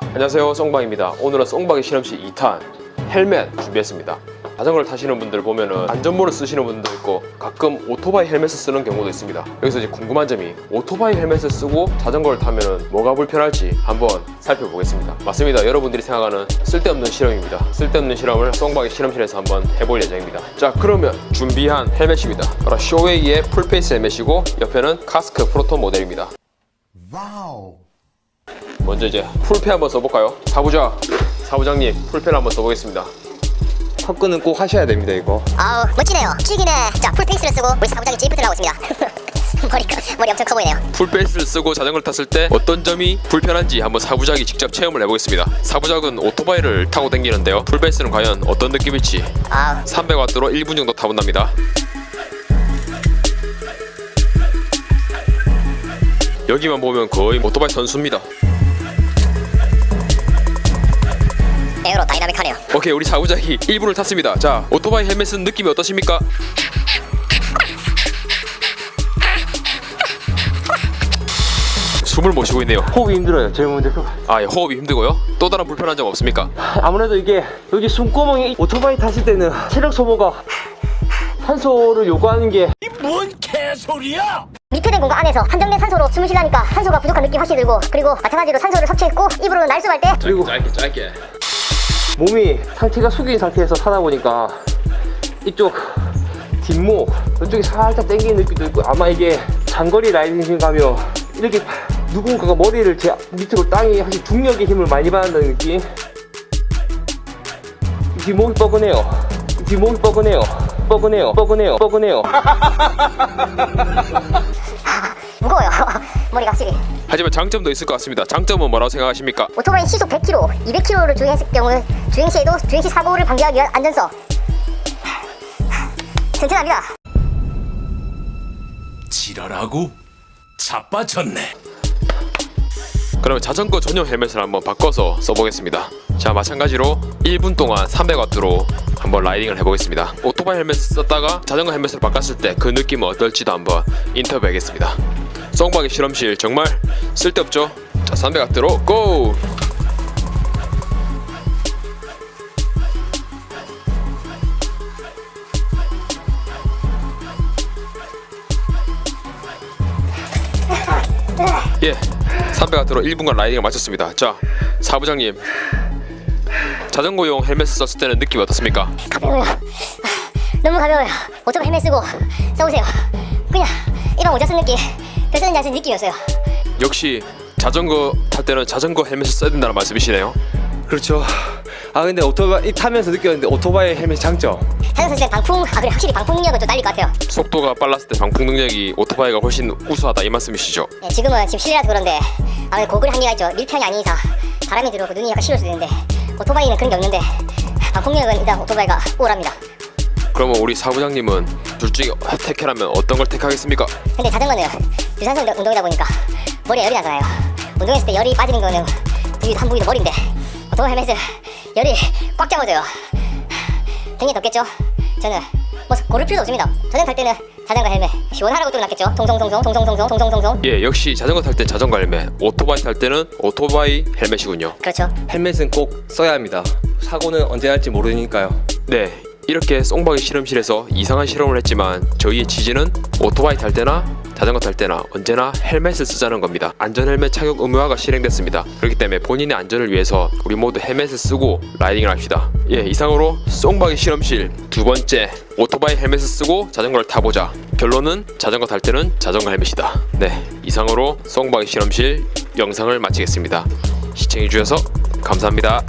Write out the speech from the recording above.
안녕하세요 송방입니다. 오늘은 송방의 실험실 2탄 헬멧 준비했습니다. 자전거를 타시는 분들 보면은 안전모를 쓰시는 분도 있고 가끔 오토바이 헬멧을 쓰는 경우도 있습니다. 여기서 이제 궁금한 점이 오토바이 헬멧을 쓰고 자전거를 타면은 뭐가 불편할지 한번 살펴보겠습니다. 맞습니다. 여러분들이 생각하는 쓸데없는 실험입니다. 쓸데없는 실험을 송방의 실험실에서 한번 해볼 예정입니다. 자 그러면 준비한 헬멧입니다. 바로 쇼웨이의 풀페이스 헬멧이고 옆에는 카스크 프로톤 모델입니다. 와우. 먼저 이제 풀펜 한번 써볼까요? 사부장. 사부장님 풀펜 한번 써보겠습니다. 턱끈은 꼭 하셔야 됩니다 이거. 아우 멋지네요. 튀기네. 자 풀페이스를 쓰고 우리 사부장이 제이프트를 하고 있습니다. 머리가 머리 엄청 커 보이네요. 풀페이스를 쓰고 자전거를 탔을 때 어떤 점이 불편한지 한번 사부작이 직접 체험을 해보겠습니다. 사부작은 오토바이를 타고 다니는데요. 풀페이스는 과연 어떤 느낌일지 아우. 300W로 1분 정도 타본답니다. 여기만 보면 거의 오토바이 선수입니다 다이나믹하네요. 오케이 우리 사부작이 1분을 탔습니다. 자 오토바이 헬멧은 느낌이 어떠십니까? 숨을 못 쉬고 있네요. 호흡이 힘들어요. 제일 먼저 아 예, 호흡이 힘들고요. 또 다른 불편한 점 없습니까? 아무래도 이게 여기 숨구멍이 오토바이 타실 때는 체력 소모가 산소를 요구하는 게密閉된 공간 안에서 한정된 산소로 숨을 쉬려니까 산소가 부족한 느낌 확실히 들고 그리고 마찬가지로 산소를 섭취했고 입으로 날숨할 때 그리고 짧게 짧게 몸이 상체가 숙인 상태에서 타다 보니까 이쪽 뒷목 이쪽이 살짝 당기는 느낌도 있고 아마 이게 장거리 라이딩 가면 이렇게 누군가가 머리를 제 밑으로 땅이 사실 중력의 힘을 많이 받는다는 느낌? 이 뒷목이 뻐근해요. 이 뒷목이 뻐근해요. 뻐근해요. 뻐근해요. 뻐근해요 하지만 장점도 있을 것 같습니다. 장점은 뭐라고 생각하십니까? 오토바이 시속 100km, 200km를 주행했을 경우 주행 시에도 주행 시 사고를 방지하기 위한 안전성. 튼튼합니다. 지랄하고 자빠졌네. 그러면 자전거 전용 헬멧을 한번 바꿔서 써보겠습니다. 자 마찬가지로 1분 동안 300W로 한번 라이딩을 해보겠습니다. 오토바이 헬멧 썼다가 자전거 헬멧을 바꿨을 때 그 느낌은 어떨지도 한번 인터뷰하겠습니다 송박의 실험실 정말 쓸데없죠? 자 300W로 고! 예, 300W로 1분간 라이딩을 마쳤습니다. 자, 사부장님, 자전거용 헬멧 썼을 때는 느낌이 어떻습니까? 가벼워요 아, 너무 가벼워요 오토바이 헬멧 쓰고 써보세요 그냥 일반 모자 쓴 느낌 별 쓰는 자세 느낌이었어요. 역시 자전거 탈 때는 자전거 헬멧을 써야 된다는 말씀이시네요. 그렇죠. 아 근데 오토바이 타면서 느꼈는데 오토바이 헬멧 장점 자전거 쓸때 방풍 아 그래 확실히 방풍 능력은 좀 딸릴 것 같아요. 속도가 빨랐을 때 방풍 능력이 오토바이가 훨씬 우수하다 이 말씀이시죠? 예, 지금은 지금 실내라서 그런데 아무래도 고글 한계가 있죠. 밀폐형이 아닌 이상 바람이 들어오고 눈이 약간 수도 있는데 오토바이는 그런 게 없는데 방풍력은 일단 오토바이가 우월합니다 그러면 우리 사부장님은 둘 중에 택해라면 어떤 걸 택하겠습니까? 근데 자전거는 유산소 운동- 운동이다 보니까 머리에 열이 나잖아요. 운동했을 때 열이 빠지는 거는 부위도 한 부위도 머리인데 오토바이 헬멧은 열이 꽉 잡아줘요. 등이 덥겠죠? 저는 뭐 고를 필요도 없습니다. 자전거 탈 때는 자전거 헬멧. 시원하라고 뚫어놨겠죠? 통통통통 통통통통 통통통통 예, 역시 자전거 탈때 자전거 헬멧, 오토바이 탈 때는 오토바이 헬멧이군요. 그렇죠. 헬멧은 꼭 써야 합니다. 사고는 언제 날지 모르니까요. 네, 이렇게 송박이 실험실에서 이상한 실험을 했지만 저희의 취지는 오토바이 탈 때나 자전거 탈 때나 언제나 헬멧을 쓰자는 겁니다. 안전 헬멧 착용 의무화가 실행됐습니다. 그렇기 때문에 본인의 안전을 위해서 우리 모두 헬멧을 쓰고 라이딩을 합시다. 예, 이상으로 송박이 실험실 두 번째 오토바이 헬멧을 쓰고 자전거를 타보자. 결론은 자전거 탈 때는 자전거 헬멧이다. 네, 이상으로 송박이 실험실 영상을 마치겠습니다. 시청해주셔서 감사합니다.